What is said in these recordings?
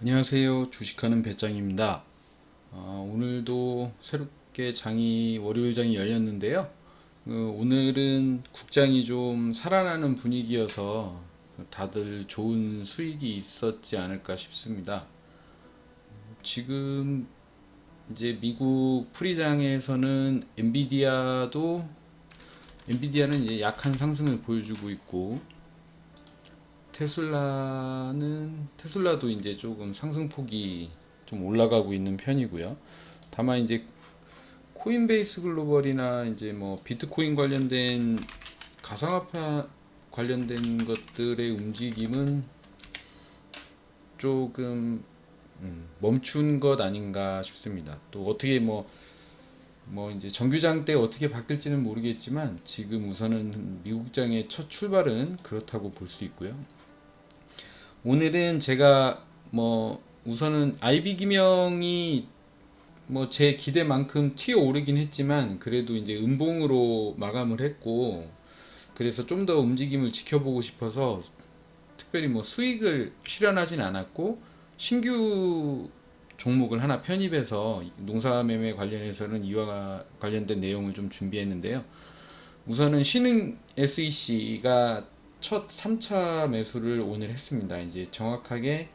안녕하세요. 주식하는 배짱입니다. 어, 오늘도 새롭게 장이 월요일 장이 열렸는데요. 어, 오늘은 국장이 좀 살아나는 분위기여서 다들 좋은 수익이 있었지 않을까 싶습니다. 지금 이제 미국 프리장에서는 엔비디아도 엔비디아는 이제 약한 상승을 보여주고 있고 테슬라는 테슬라도 이제 조금 상승폭이 좀 올라가고 있는 편이고요. 다만 이제 코인베이스 글로벌이나 이제 뭐 비트코인 관련된 가상화폐 관련된 것들의 움직임은 조금 음, 멈춘 것 아닌가 싶습니다. 또 어떻게 뭐, 뭐 이제 정규장 때 어떻게 바뀔지는 모르겠지만 지금 우선은 미국장의 첫 출발은 그렇다고 볼 수 있고요. 오늘은 제가 뭐 우선은 아이비 기명이 뭐 제 기대만큼 튀어 오르긴 했지만 그래도 이제 음봉으로 마감을 했고 그래서 좀 더 움직임을 지켜보고 싶어서 특별히 뭐 수익을 실현하진 않았고 신규 종목을 하나 편입해서 농사매매 관련해서는 이와 관련된 내용을 좀 준비했는데요. 우선은 신흥 SEC가 첫 3차 매수를 오늘 했습니다. 이제 정확하게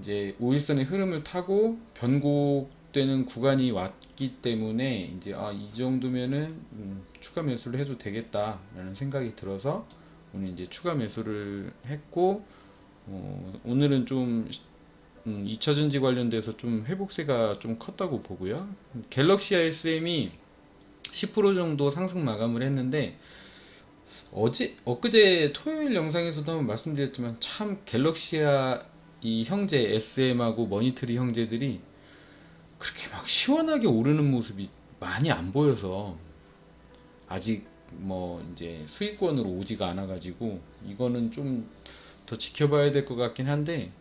이제 5일선의 흐름을 타고 변곡되는 구간이 왔기 때문에 이제 아, 이 정도면은 음, 추가 매수를 해도 되겠다라는 생각이 들어서 오늘 이제 추가 매수를 했고 어, 오늘은 좀 음, 2차 전지 관련돼서 좀 회복세가 좀 컸다고 보고요. 갤럭시 RSM이 10% 정도 상승 마감을 했는데 어제 엊그제 토요일 영상에서도 한번 말씀드렸지만 참 갤럭시아 이 형제 SM하고 머니터리 형제들이 그렇게 막 시원하게 오르는 모습이 많이 안 보여서 아직 뭐 이제 수익권으로 오지가 않아 가지고 이거는 좀 더 지켜봐야 될 것 같긴 한데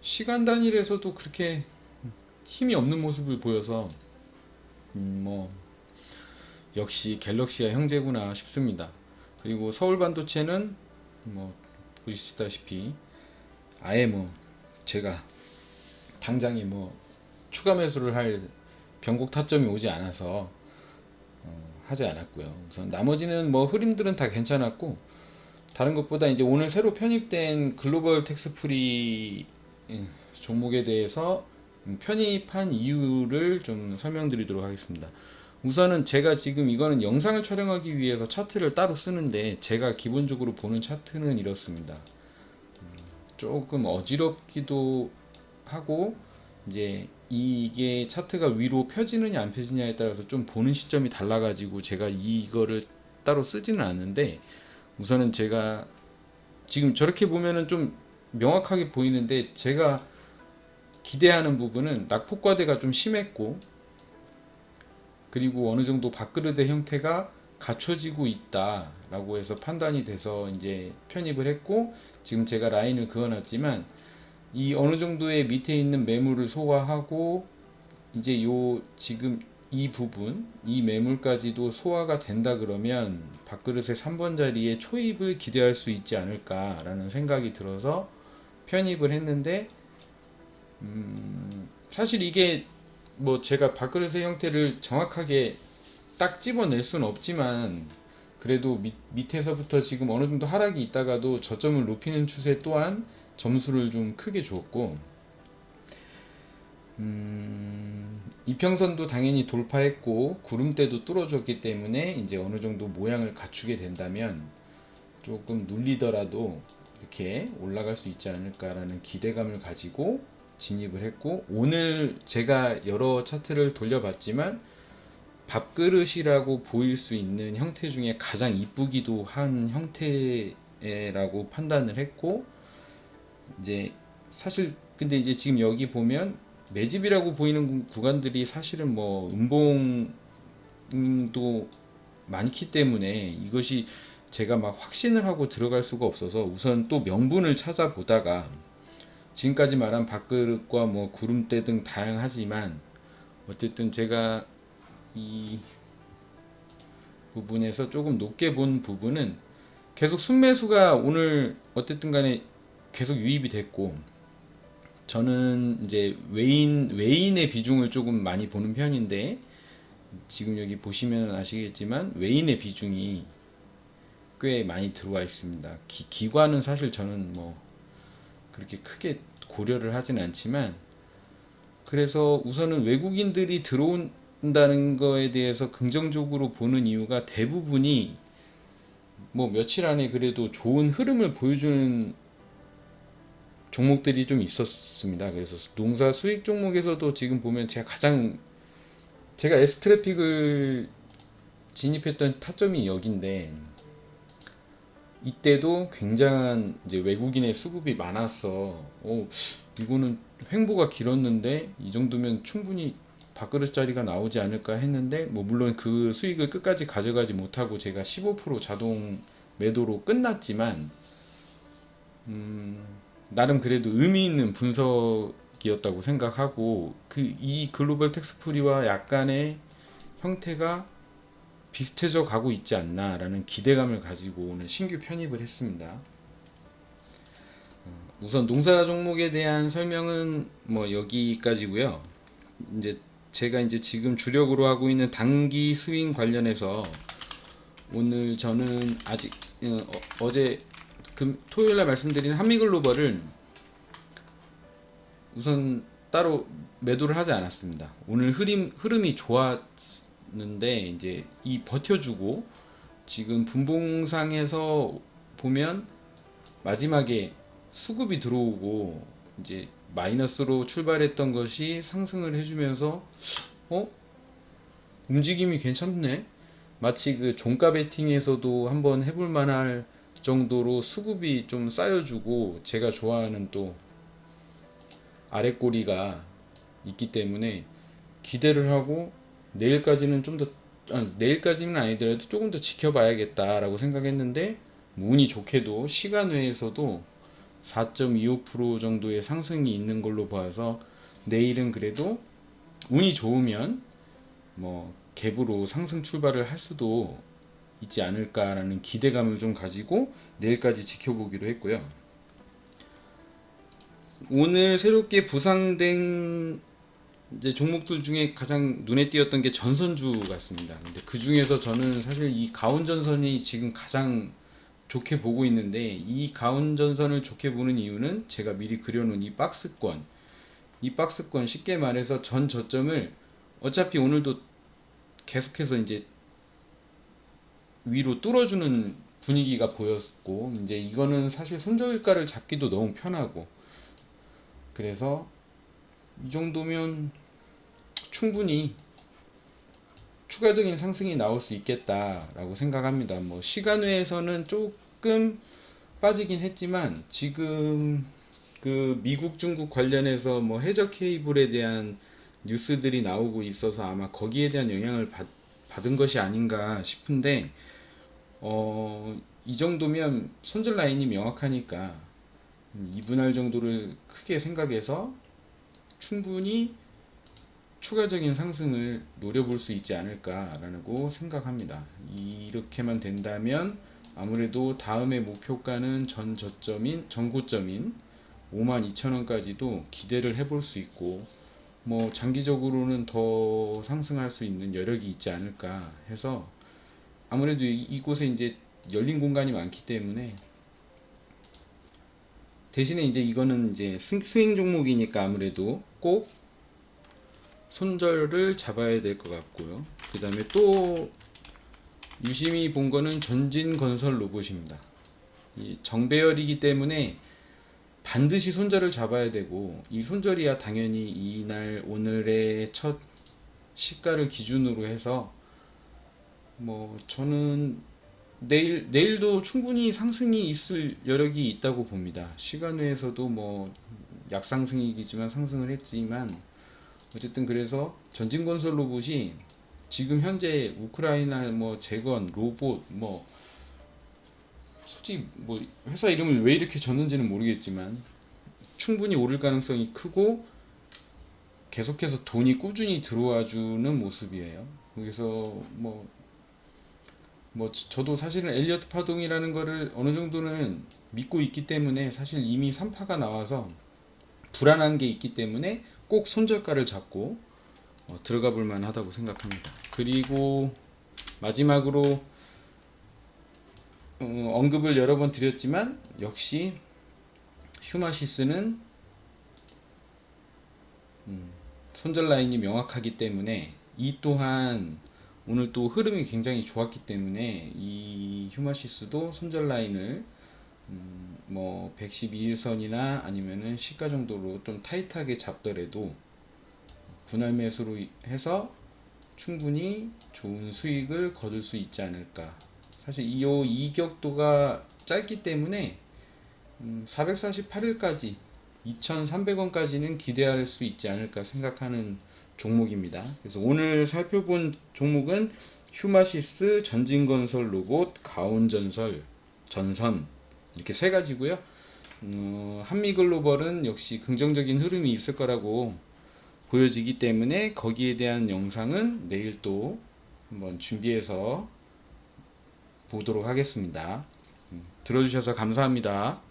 시간 단위에서도 그렇게 힘이 없는 모습을 보여서 음, 뭐 역시 갤럭시아 형제구나 싶습니다. 그리고 서울 반도체는 뭐 보시다시피 아예 뭐 제가 당장에 뭐 추가 매수를 할 변곡 타점이 오지 않아서 어, 하지 않았고요. 우선 나머지는 뭐 흐름들은 다 괜찮았고 다른 것보다 이제 오늘 새로 편입된 글로벌 텍스 프리 음, 종목에 대해서 음, 편입한 이유를 좀 설명드리도록 하겠습니다. 우선은 제가 지금 이거는 영상을 촬영하기 위해서 차트를 따로 쓰는데 제가 기본적으로 보는 차트는 이렇습니다. 음, 조금 어지럽기도 하고 이제 이게 차트가 위로 펴지느냐 안 펴지냐에 따라서 좀 보는 시점이 달라가지고 제가 이거를 따로 쓰지는 않는데 우선은 제가 지금 저렇게 보면은 좀 명확하게 보이는데 제가 기대하는 부분은 낙폭과대가 좀 심했고 그리고 어느 정도 밥그릇의 형태가 갖춰지고 있다라고 해서 판단이 돼서 이제 편입을 했고 지금 제가 라인을 그어놨지만 이 어느 정도의 밑에 있는 매물을 소화하고 이제 요 지금 이 부분 이 매물까지도 소화가 된다 그러면 밥그릇의 3번 자리에 초입을 기대할 수 있지 않을까라는 생각이 들어서 편입을 했는데 음 사실 이게 뭐 제가 밥그릇의 형태를 정확하게 딱 집어낼 수는 없지만 그래도 밑, 밑에서부터 지금 어느 정도 하락이 있다가도 저점을 높이는 추세 또한 점수를 좀 크게 줬고 음, 이평선도 당연히 돌파했고 구름대도 뚫어줬기 때문에 이제 어느 정도 모양을 갖추게 된다면 조금 눌리더라도 이렇게 올라갈 수 있지 않을까라는 기대감을 가지고 진입을 했고 오늘 제가 여러 차트를 돌려봤지만 밥그릇이라고 보일 수 있는 형태 중에 가장 이쁘기도 한 형태라고 판단을 했고 이제 사실 근데 이제 지금 여기 보면 매집이라고 보이는 구간들이 사실은 뭐 음봉도 많기 때문에 이것이 제가 막 확신을 하고 들어갈 수가 없어서 우선 또 명분을 찾아보다가 지금까지 말한 밥그릇과 뭐 구름대 등 다양하지만 어쨌든 제가 이 부분에서 조금 높게 본 부분은 계속 순매수가 오늘 어쨌든 간에 계속 유입이 됐고 저는 이제 외인 외인의 비중을 조금 많이 보는 편인데 지금 여기 보시면 아시겠지만 외인의 비중이 꽤 많이 들어와 있습니다. 기, 기관은 사실 저는 뭐 그렇게 크게 고려를 하진 않지만 그래서 우선은 외국인들이 들어온다는 거에 대해서 긍정적으로 보는 이유가 대부분이 뭐 며칠 안에 그래도 좋은 흐름을 보여주는 종목들이 좀 있었습니다. 그래서 농사 수익 종목에서도 지금 보면 제가 가장 제가 에스트래픽을 진입했던 타점이 여긴데 이때도 굉장한 이제 외국인의 수급이 많았어. 오, 이거는 횡보가 길었는데 이 정도면 충분히 밥그릇짜리가 나오지 않을까 했는데 뭐 물론 그 수익을 끝까지 가져가지 못하고 제가 15% 자동 매도로 끝났지만 음, 나름 그래도 의미 있는 분석이었다고 생각하고 그 이 글로벌 텍스프리와 약간의 형태가 비슷해져 가고 있지 않나라는 기대감을 가지고 오늘 신규 편입을 했습니다. 어, 우선 농사 종목에 대한 설명은 뭐 여기까지고요. 이제 제가 이제 지금 주력으로 하고 있는 단기 스윙 관련해서 오늘 저는 아직 어, 어, 제 금, 토요일 날 말씀드린 한미글로벌을 우선 따로 매도를 하지 않았습니다. 오늘 흐름 흐름이 좋았 는데 이제 이 버텨주고 지금 분봉상에서 보면 마지막에 수급이 들어오고 이제 마이너스로 출발했던 것이 상승을 해주면서 어 움직임이 괜찮네. 마치 그 종가 베팅에서도 한번 해볼 만할 정도로 수급이 좀 쌓여주고 제가 좋아하는 또 아래 꼬리가 있기 때문에 기대를 하고 내일까지는 좀 더 아, 내일까지는 아니더라도 조금 더 지켜봐야겠다라고 생각했는데 뭐 운이 좋게도 시간 외에서도 4.25% 정도의 상승이 있는 걸로 봐서 내일은 그래도 운이 좋으면 뭐 갭으로 상승 출발을 할 수도 있지 않을까라는 기대감을 좀 가지고 내일까지 지켜보기로 했고요. 오늘 새롭게 부상된 이제 종목들 중에 가장 눈에 띄었던 게 전선주 같습니다. 근데 그 중에서 저는 사실 이 가온 전선이 지금 가장 좋게 보고 있는데 이 가온 전선을 좋게 보는 이유는 제가 미리 그려놓은 이 박스권, 이 박스권 쉽게 말해서 전 저점을 어차피 오늘도 계속해서 이제 위로 뚫어주는 분위기가 보였고 이제 이거는 사실 손절가를 잡기도 너무 편하고 그래서 이 정도면 충분히 추가적인 상승이 나올 수 있겠다라고 생각합니다. 뭐 시간 외에서는 조금 빠지긴 했지만 지금 그 미국 중국 관련해서 뭐 해저 케이블에 대한 뉴스들이 나오고 있어서 아마 거기에 대한 영향을 받, 받은 것이 아닌가 싶은데 어, 이 정도면 손절 라인이 명확하니까 2분할 정도를 크게 생각해서 충분히 추가적인 상승을 노려볼 수 있지 않을까라고 생각합니다. 이렇게만 된다면 아무래도 다음의 목표가는 전 저점인 전고점인 52,000원까지도 기대를 해볼 수 있고 뭐 장기적으로는 더 상승할 수 있는 여력이 있지 않을까 해서 아무래도 이- 이곳에 이제 열린 공간이 많기 때문에 대신에 이제 이거는 이제 스- 스윙 종목이니까 아무래도 꼭 손절을 잡아야 될 것 같고요. 그 다음에 또 유심히 본 거는 전진건설 로봇입니다. 이 정배열이기 때문에 반드시 손절을 잡아야 되고 이 손절이야 당연히 이날 오늘의 첫 시가를 기준으로 해서 뭐 저는 내일 내일도 충분히 상승이 있을 여력이 있다고 봅니다. 시간 외에서도 뭐 약상승이지만 상승을 했지만 어쨌든 그래서 전진건설 로봇이 지금 현재 우크라이나 뭐 재건 로봇 뭐 솔직히 뭐 회사 이름을 왜 이렇게 졌는지는 모르겠지만 충분히 오를 가능성이 크고 계속해서 돈이 꾸준히 들어와 주는 모습이에요. 그래서 뭐 뭐 저- 저도 사실은 엘리어트 파동이라는 거를 어느 정도는 믿고 있기 때문에 사실 이미 3파가 나와서 불안한 게 있기 때문에 꼭 손절가를 잡고 어, 들어가 볼 만하다고 생각합니다. 그리고 마지막으로 어, 언급을 여러 번 드렸지만 역시 휴마시스는 음, 손절 라인이 명확하기 때문에 이 또한 오늘 또 흐름이 굉장히 좋았기 때문에 이 휴마시스도 손절 라인을 음, 뭐 112일선이나 아니면은 시가 정도로 좀 타이트하게 잡더라도 분할 매수로 해서 충분히 좋은 수익을 거둘 수 있지 않을까. 사실 이요 이격도가 짧기 때문에 음, 448일까지 2,300원까지는 기대할 수 있지 않을까 생각하는 종목입니다. 그래서 오늘 살펴본 종목은 휴마시스, 전진건설 로봇, 가온전설, 전선 이렇게 세 가지고요. 어, 한미글로벌은 역시 긍정적인 흐름이 있을 거라고 보여지기 때문에 거기에 대한 영상은 내일 또 한번 준비해서 보도록 하겠습니다. 음, 들어주셔서 감사합니다.